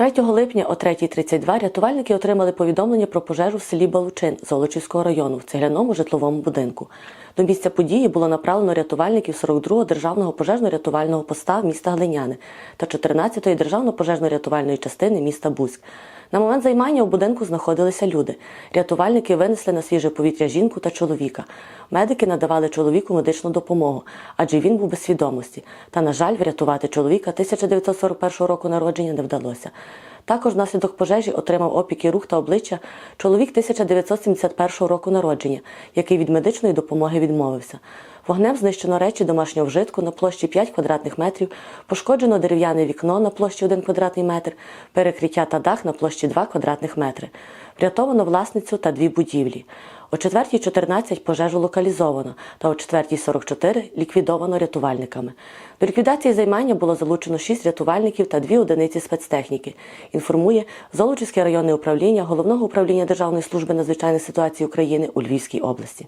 3 липня о 3.32 рятувальники отримали повідомлення про пожежу в селі Балучин Золочівського району в цегляному житловому будинку. До місця події було направлено рятувальників 42-го державного пожежно-рятувального поста міста Глиняни та 14-ї державно пожежно-рятувальної частини міста Бузьк. На момент займання у будинку знаходилися люди. Рятувальники винесли на свіже повітря жінку та чоловіка. Медики надавали чоловіку медичну допомогу, адже він був без свідомості. Та, на жаль, врятувати чоловіка 1941 року народження не вдалося. Також внаслідок пожежі отримав опіки рук та обличчя чоловік 1971 року народження, який від медичної допомоги відмовився. Вогнем знищено речі домашнього вжитку на площі 5 квадратних метрів, пошкоджено дерев'яне вікно на площі 1 квадратний метр, перекриття та дах на площі 2 квадратних метри. Врятовано власницю та дві будівлі. О 4.14 пожежу локалізовано та о 4.44 ліквідовано рятувальниками. До ліквідації займання було залучено 6 рятувальників та 2 одиниці спецтехніки. Інформує Золочівське районне управління Головного управління Державної служби надзвичайних ситуацій України у Львівській області.